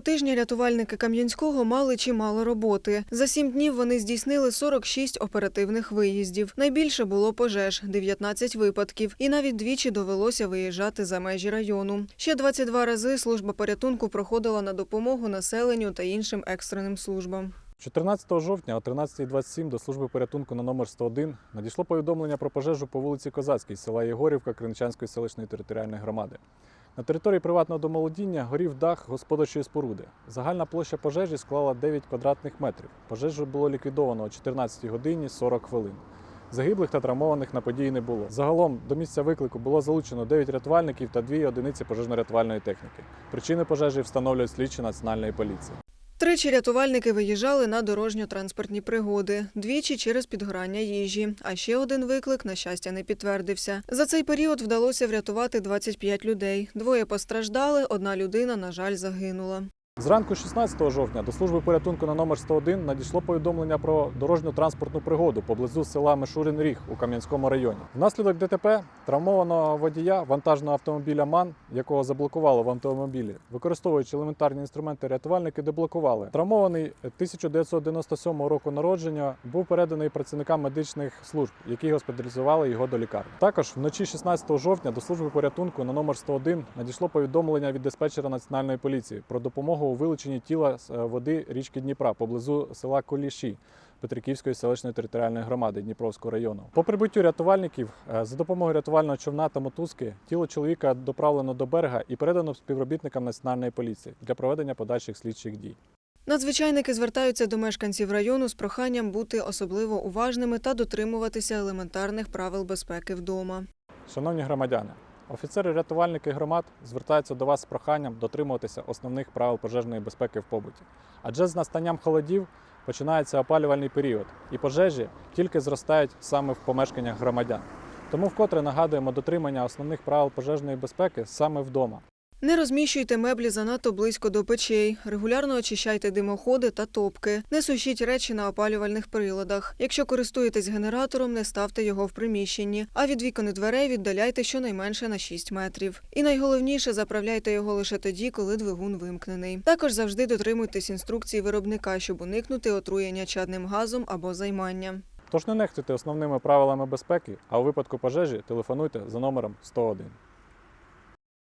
Тижня рятувальники Кам'янського мали чимало роботи. За сім днів вони здійснили 46 оперативних виїздів. Найбільше було пожеж – 19 випадків. І навіть двічі довелося виїжджати за межі району. Ще 22 рази служба порятунку проходила на допомогу населенню та іншим екстреним службам. 14 жовтня о 13.27 до служби порятунку на номер 101 надійшло повідомлення про пожежу по вулиці Козацькій села Єгорівка Криничанської селищної територіальної громади. На території приватного домолодіння горів дах господарчої споруди. Загальна площа пожежі склала 9 квадратних метрів. Пожежу було ліквідовано о 14 годині 40 хвилин. Загиблих та травмованих на події не було. Загалом до місця виклику було залучено 9 рятувальників та 2 одиниці пожежно-рятувальної техніки. Причини пожежі встановлюють слідчі національної поліції. Тричі рятувальники виїжджали на дорожньо-транспортні пригоди, двічі через підгорання їжі. А ще один виклик, на щастя, не підтвердився. За цей період вдалося врятувати 25 людей. Двоє постраждали, одна людина, на жаль, загинула. Зранку 16 жовтня до служби порятунку на номер 101 надійшло повідомлення про дорожню транспортну пригоду поблизу села Мишурин Ріг у Кам'янському районі. Внаслідок ДТП травмованого водія вантажного автомобіля МАН, якого заблокувало в автомобілі, використовуючи елементарні інструменти, рятувальники деблокували. Травмований 1997 року народження був переданий працівникам медичних служб, які госпіталізували його до лікарні. Також вночі 16 жовтня до служби порятунку на номер 101 надійшло повідомлення від диспетчера національної поліції про допомогу у вилученні тіла з е, води річки Дніпра поблизу села Коліші. Петриківської селищної територіальної громади Дніпровського району. По прибуттю рятувальників е, за допомогою рятувального човна та мотузки тіло чоловіка доправлено до берега і передано співробітникам національної поліції для проведення подальших слідчих дій. Надзвичайники звертаються до мешканців району з проханням бути особливо уважними та дотримуватися елементарних правил безпеки вдома. Шановні громадяни, офіцери-рятувальники громад звертаються до вас з проханням дотримуватися основних правил пожежної безпеки в побуті. Адже з настанням холодів починається опалювальний період, і пожежі тільки зростають саме в помешканнях громадян. Тому вкотре нагадуємо дотримання основних правил пожежної безпеки саме вдома. Не розміщуйте меблі занадто близько до печей. Регулярно очищайте димоходи та топки. Не сушіть речі на опалювальних приладах. Якщо користуєтесь генератором, не ставте його в приміщенні, а від вікон і дверей віддаляйте щонайменше на 6 метрів. І найголовніше заправляйте його лише тоді, коли двигун вимкнений. Також завжди дотримуйтесь інструкцій виробника, щоб уникнути отруєння чадним газом або займання. Тож не нехтуйте основними правилами безпеки, а у випадку пожежі телефонуйте за номером 101.